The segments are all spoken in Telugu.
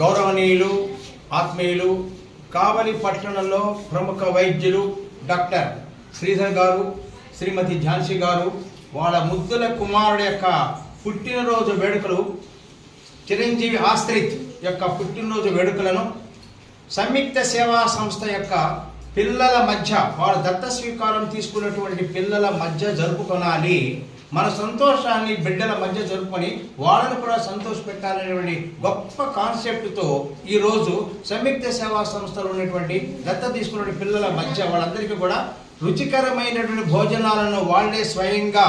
గౌరవనీయులు ఆత్మీయులు కావలి పట్టణంలో ప్రముఖ వైద్యులు డాక్టర్ శ్రీధర్ గారు శ్రీమతి ఝాన్సీ గారు వాళ్ళ ముద్దుల కుమారుడు యొక్క పుట్టినరోజు వేడుకలు చిరంజీవి ఆశ్రిత్ యొక్క పుట్టినరోజు వేడుకలను సంయుక్త సేవా సంస్థ యొక్క పిల్లల మధ్య వాళ్ళ దత్త స్వీకారం తీసుకున్నటువంటి పిల్లల మధ్య జరుపుకొనాలి. మన సంతోషాన్ని బిడ్డల మధ్య జరుపుకొని వాళ్ళను కూడా సంతోష పెట్టాలనేటువంటి గొప్ప కాన్సెప్ట్తో ఈరోజు సంయుక్త సేవా సంస్థలు ఉన్నటువంటి దత్త తీసుకున్న పిల్లల మధ్య వాళ్ళందరికీ కూడా రుచికరమైనటువంటి భోజనాలను వాళ్ళే స్వయంగా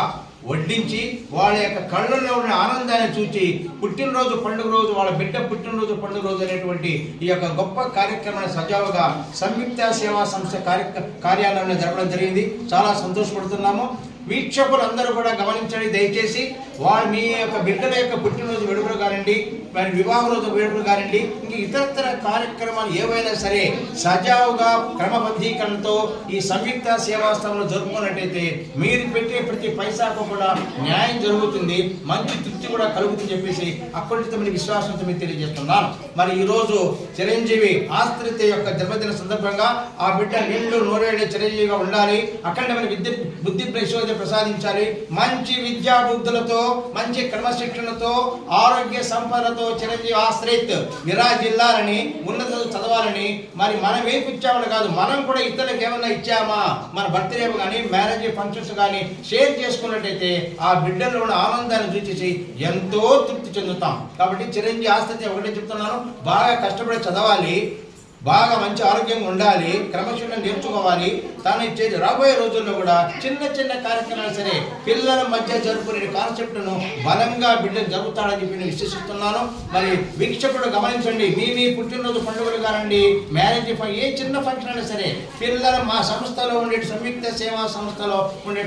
వడ్డించి వాళ్ళ యొక్క కళ్ళల్లో ఉన్న ఆనందాన్ని చూచి పుట్టినరోజు పండుగ రోజు వాళ్ళ బిడ్డ పుట్టినరోజు పండుగ రోజు అనేటువంటి ఈ యొక్క గొప్ప కార్యక్రమాన్ని సజావుగా సంయుక్త సేవా సంస్థ కార్య కార్యాలయంలో జరపడం జరిగింది. చాలా సంతోషపడుతున్నాము. వీక్షకులందరూ కూడా గమనించండి దయచేసి వాళ్ళు మీ యొక్క బిడ్డల యొక్క పుట్టినరోజు విడుదల కానివ్వండి. మరి వివాహ రోజు వేడుకలు కానివ్వండి ఇంక ఇతరతర కార్యక్రమాలు ఏవైనా సరే సజావుగా క్రమబద్ధీకరణతో ఈ సంయుక్త సేవాస్థలంలో జరుపుకున్నట్టయితే మీరు పెట్టే ప్రతి పైసాకు కూడా న్యాయం జరుగుతుంది మంచి తృప్తి కూడా కలుగుతుంది చెప్పేసి అక్కడితమైన విశ్వాసంతో మీకు తెలియజేస్తున్నాను. మరి ఈరోజు చిరంజీవి ఆస్త్రిత యొక్క జన్మదిన సందర్భంగా ఆ బిడ్డ నిండు నూరేళ్ళు చిరంజీవిగా ఉండాలి అక్కడ మన విద్య బుద్ధి ప్రచోదన ప్రసాదించాలి మంచి విద్యా బుద్ధులతో మంచి క్రమశిక్షణతో ఆరోగ్య సంపదతో చిరంజీవి ఆశ్రయిత్ నిరాజిల్లాలని ఉన్నత చదవాలని మరి మనం ఏం ఇచ్చామని కాదు మనం కూడా ఇతరులకు ఏమన్నా ఇచ్చామా? మన బర్త్డే కానీ మ్యారేజ్ ఫంక్షన్స్ కానీ షేర్ చేసుకున్నట్టయితే ఆ బిడ్డల్లో ఉన్న ఆనందాన్ని చూసేసి ఎంతో తృప్తి చెందుతాం. కాబట్టి చిరంజీవి ఆస్తి ఒకటే చెప్తున్నాను బాగా కష్టపడి చదవాలి బాగా మంచి ఆరోగ్యంగా ఉండాలి క్రమశిక్షణ నేర్చుకోవాలి. తాను ఇచ్చేది రాబోయే రోజుల్లో కూడా చిన్న చిన్న కార్యక్రమాలు సరే పిల్లల మధ్య జరుపుకునే కాన్సెప్ట్ను బలంగా బిడ్డ జరుపుతాడని చెప్పి నేను విశ్వసిస్తున్నాను. మరి వీక్షకుడు గమనించండి మీ మీ పుట్టినరోజు పండుగలు కానండి మ్యారేజ్ ఏ చిన్న ఫంక్షన్ అయినా సరే పిల్లల మా సంస్థలో ఉండే సంయుక్త సేవా సంస్థలో ఉండే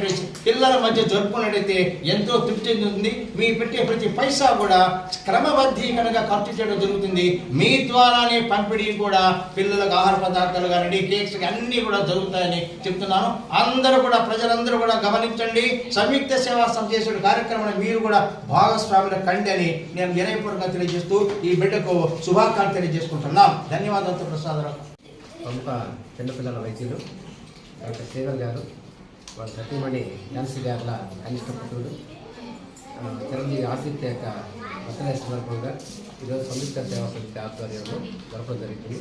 పిల్లల మధ్య జరుపుకున్నట్టయితే ఎంతో తృప్తి చెందుతుంది. మీ పెట్టే ప్రతి పైసా కూడా క్రమబద్ధీకరణగా ఖర్చు చేయడం జరుగుతుంది. మీ ద్వారానే పంపిణీ కూడా పిల్లలకు ఆహార పదార్థాలు కానివ్వండి కేక్స్ అన్నీ కూడా జరుగుతాయని చెప్తున్నాను. అందరూ కూడా ప్రజలందరూ కూడా గమనించండి. సంయుక్త సేవా సంస్థ చేసే కార్యక్రమాన్ని మీరు కూడా భాగస్వాములు కండి అని నేను వినయపూర్వకంగా తెలియజేస్తూ ఈ బిడ్డకు శుభాకాంక్షలు తెలియజేసుకుంటున్నాం ధన్యవాదాలు ప్రసాదరావు. ప్రముఖ చిన్నపిల్లల వైద్యులు డాక్టర్ శ్రీధర్ గారు వాళ్ళ సతీమణి ఝాన్సీ గారుల కనిష్ట పుత్రుడు చిరంజీవి ఆసక్తి యొక్క బర్త్డే సందర్భంగా ఈరోజు సంయుక్త సేవా సమితి ఆధ్వర్యంలో జరపడం జరిగింది.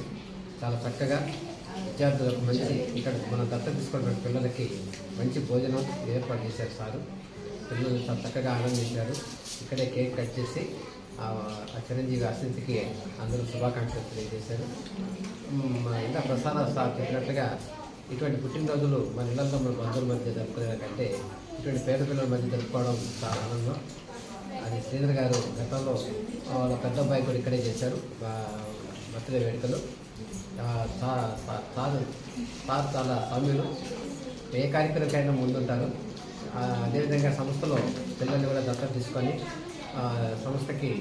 చాలా చక్కగా విద్యార్థులకు మంచి ఇక్కడ మన దత్త తీసుకున్న పిల్లలకి మంచి భోజనం ఏర్పాటు చేశారు సారు. పిల్లలు చాలా చక్కగా ఆనందించారు. ఇక్కడే కేక్ కట్ చేసి ఆ చిరంజీవి అస్థితికి అందరూ శుభాకాంక్షలు తెలియజేశారు. ఇంకా ప్రసాద సార్ చెప్పినట్లుగా ఇటువంటి పుట్టినరోజులు మన ఇళ్ళలో మన బంధువుల మధ్య జరుపుకునే కంటే ఇటువంటి పేద పిల్లల మధ్య జరుపుకోవడం చాలా ఆనందం. అది శ్రీధర్ గారు గతంలో వాళ్ళ పెద్ద అబ్బాయి కూడా ఇక్కడే చేశారు. బర్త్డే వేడుకలు. సారు సార్ చాలా సౌమ్యులు ఏ కార్యక్రమకైనా ముందుంటారు. అదేవిధంగా సంస్థలో పిల్లల్ని కూడా దత్తత తీసుకొని సంస్థకి సంస్థకి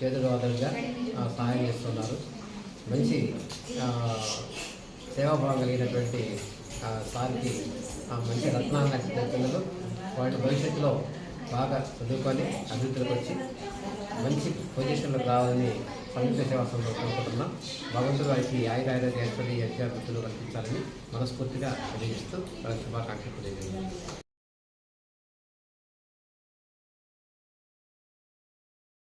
చేదువాదంగా సహాయం చేస్తున్నారు. మంచి సేవాభావం కలిగినటువంటి సార్కి మంచి రత్నాలు నచ్చిన పిల్లలు వాటి భవిష్యత్తులో బాగా చదువుకొని అభివృద్ధిలోకి వచ్చి మంచి పొజిషన్లో రావాలని సంయుక్త సేవా సంస్థ కోరుకుంటున్నాం భగవంతుడు వారికి ఆయుర ఆరోగ్య ఐశ్వర్య విద్యాభివృద్ధులు కల్పించాలని మనస్ఫూర్తిగా తెలియజేస్తూ వాళ్ళకి శుభాకాంక్షలు తెలియజేస్తున్నాం